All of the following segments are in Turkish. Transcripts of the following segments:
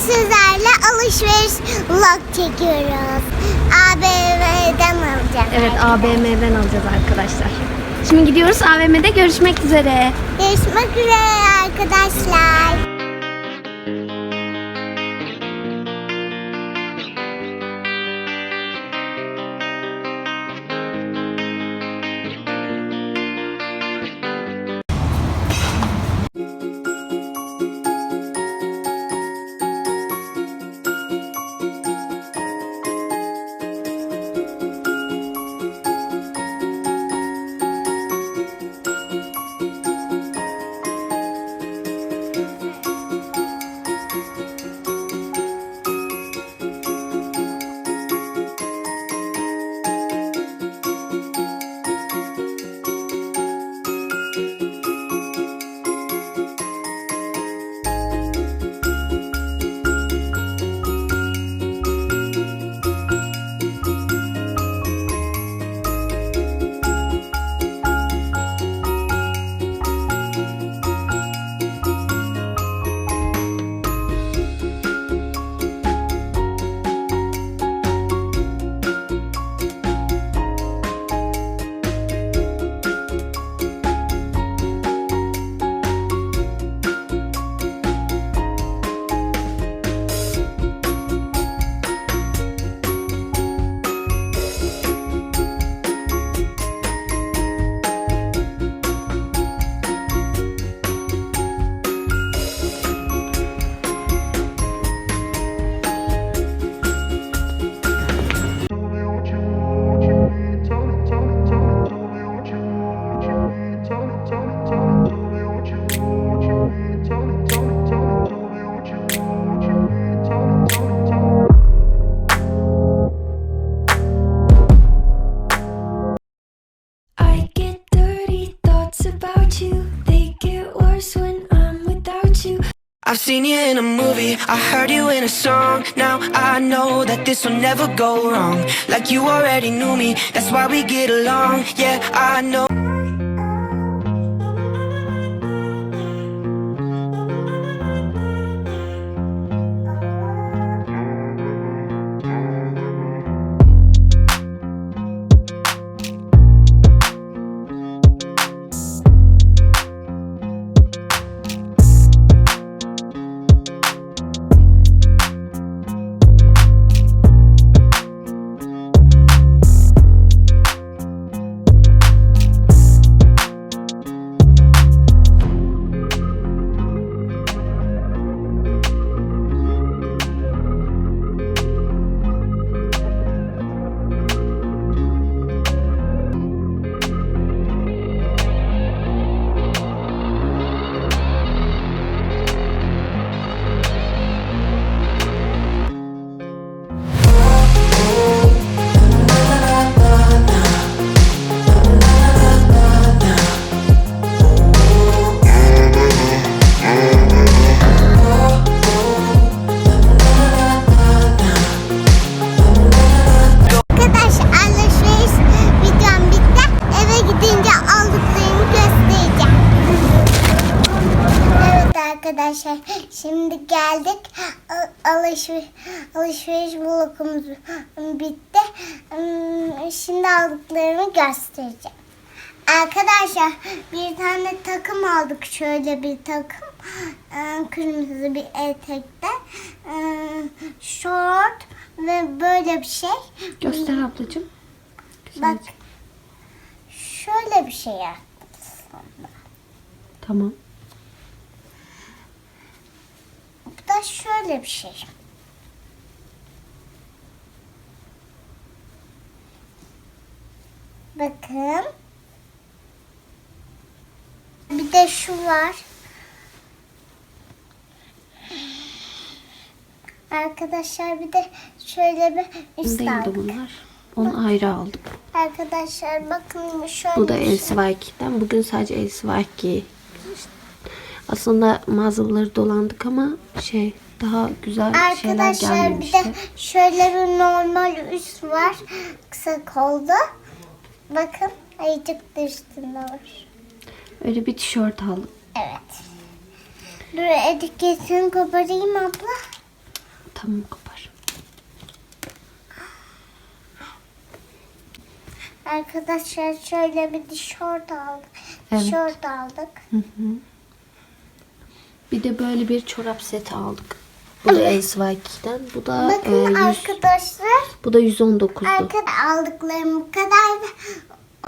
sizlerle alışveriş vlog çekiyoruz. ABM'den alacağım. Evet AVM'den alacağız arkadaşlar. Şimdi gidiyoruz AVM'de görüşmek üzere. Görüşmek üzere arkadaşlar. I've seen you in a movie, I heard you in a song. Now I know that this will never go wrong. Like you already knew me, that's why we get along. Yeah, I know. Arkadaşlar şimdi geldik. Al- Alışveriş, alışveriş vlogumuz bitti. Hmm, Şimdi aldıklarımı göstereceğim. Arkadaşlar bir tane takım aldık. Şöyle bir takım. Ee, Kırmızı bir etekte. Ee, Şort ve böyle bir şey. Göster ablacığım. Bak şöyle bir şey yaptım. Tamam. Bu da şöyle bir şey. Bakın. Bir de şu var. Arkadaşlar bir de şöyle bir üst Değildi bunlar. Onu ayrı aldım. Arkadaşlar bakın şöyle Bu da şey. LCY2'den. Bugün sadece LCY2. Aslında mağazaları dolandık ama şey daha güzel şeyler Arkadaşlar bir gelmemişti. de şöyle bir normal üst var. Kısa kolda. Bakın ayıcık da üstünde var. Öyle bir tişört aldım. Evet. Dur etiketini koparayım abla. Tamam kopar. Arkadaşlar şöyle bir tişört aldık. Evet. Tişört aldık. Bir de böyle bir çorap seti aldık. Bu da Elsewike'den. Bu da e, Bakın 100, arkadaşlar. bu da 119'du. Arkada aldıklarım bu kadar.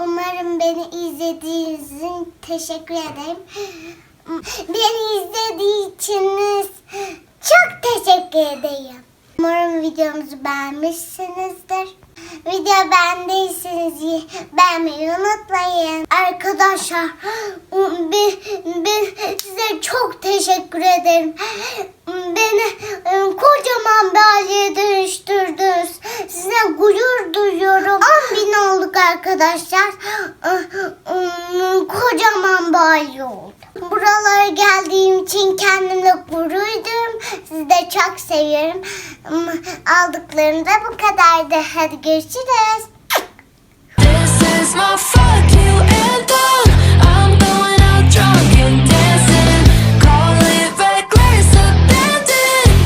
Umarım beni izlediğiniz için teşekkür ederim. Beni izlediğiniz çok teşekkür ederim. Umarım videomuzu beğenmişsinizdir. Video beğendiyseniz beğenmeyi unutmayın. Arkadaşlar bir, bir, size çok teşekkür ederim. Beni e, kocaman bir aileye dönüştürdünüz. Size gurur duyuyorum. 10 bin olduk arkadaşlar. Kocaman bir aile olduk. Buralara geldiğim için kendimle gurur duyuyorum. Sizi de çok seviyorum. Aldıklarım da bu kadardı. Hadi görüşürüz. This is my fuck you I